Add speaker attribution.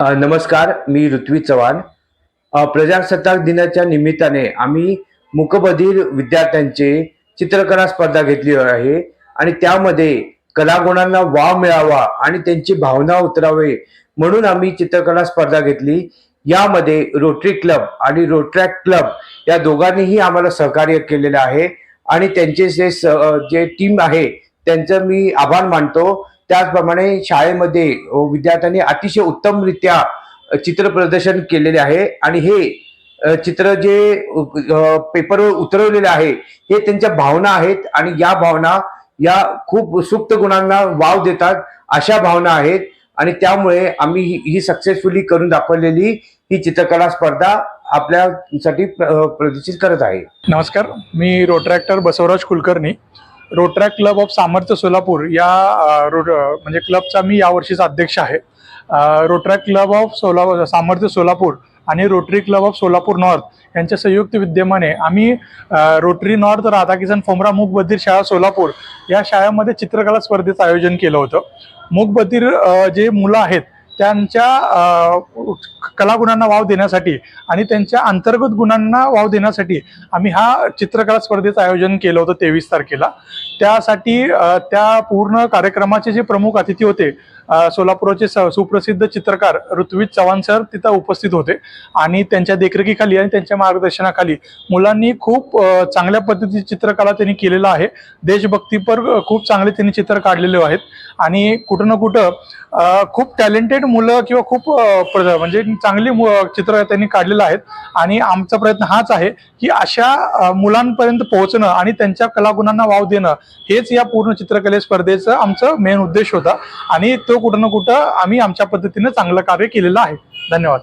Speaker 1: नमस्कार मी ऋत्वी चव्हाण. प्रजासत्ताक दिनाच्या निमित्ताने आम्ही मुकबधीर विद्यार्थ्यांचे चित्रकला स्पर्धा घेतली आहे आणि त्यामध्ये कलागुणांना वाव मिळावा आणि त्यांची भावना उतरावे म्हणून आम्ही चित्रकला स्पर्धा घेतली. यामध्ये रोटरी क्लब आणि रोट्रॅक क्लब या दोघांनीही आम्हाला सहकार्य केलेलं आहे आणि त्यांचे जे स- जे टीम आहे त्यांचं मी आभार मानतो. त्याचप्रमाणे शाळेमध्ये विद्यार्थ्यांनी अतिशय उत्तमरित्या चित्र प्रदर्शन केलेले आहे. आणि हे चित्र जे पेपरवर उतरवलेले आहे हे त्यांच्या भावना आहेत. आणि या भावना या खूप सुप्त गुणांना वाव देतात अशा भावना आहेत. आणि त्यामुळे आम्ही ही- ही सक्सेसफुली करून दाखवलेली ही चित्रकला स्पर्धा आपल्यासाठी प्रदर्शित करत आहे.
Speaker 2: नमस्कार. मी rotaractor Basavaraj Kulkarni. Rotaract club of Samarthya Solapur या रो म्हणजे क्लबचा मी यावर्षीचा अध्यक्ष आहे. रोटरॅक रोट्रॅक क्लब ऑफ सोला सामर्थ्य सोलापूर आणि Rotary club of Solapur north यांच्या संयुक्त विद्यमाने आम्ही रोटरी नॉर्थ राधाकिशन फोमरा मूकबधीर शाळा सोलापूर या शाळेमध्ये चित्रकला स्पर्धेचं आयोजन केलं होतं. मूकबधीर जे मुलं आहेत त्यांच्या कलागुणांना वाव देण्यासाठी आणि त्यांच्या अंतर्गत गुणांना वाव देण्यासाठी आम्ही हा चित्रकला स्पर्धेचं आयोजन केलं होतं तेवीस तारखेला. त्यासाठी त्या पूर्ण कार्यक्रमाचे जे प्रमुख अतिथी होते सोलापुराचे सोलापूरचे स- सुप्रसिद्ध चित्रकार ऋत्विज चव्हाण सर तिथं उपस्थित होते. आणि त्यांच्या देखरेखीखाली आणि त्यांच्या मार्गदर्शनाखाली मुलांनी खूप चांगल्या पद्धतीची चित्रकला त्यांनी केलेलं आहे. देशभक्तीपर खूप चांगले त्यांनी चित्र काढलेले आहेत. आणि कुठं ना कुठं खूप टॅलेंटेड मुलं किंवा खूप प्र- म्हणजे चांगली मु- चित्र त्यांनी काढलेलं आहेत. आणि आमचा प्रयत्न हाच आहे की अशा मुलांपर्यंत पोहोचणं आणि त्यांच्या कलागुणांना वाव देणं हेच या पूर्ण चित्रकले स्पर्धेचं आमचं मेन उद्देश होता. आणि तो कुठं ना कुठं आम्ही आमच्या पद्धतीनं चांगलं कार्य केलेलं आहे. धन्यवाद.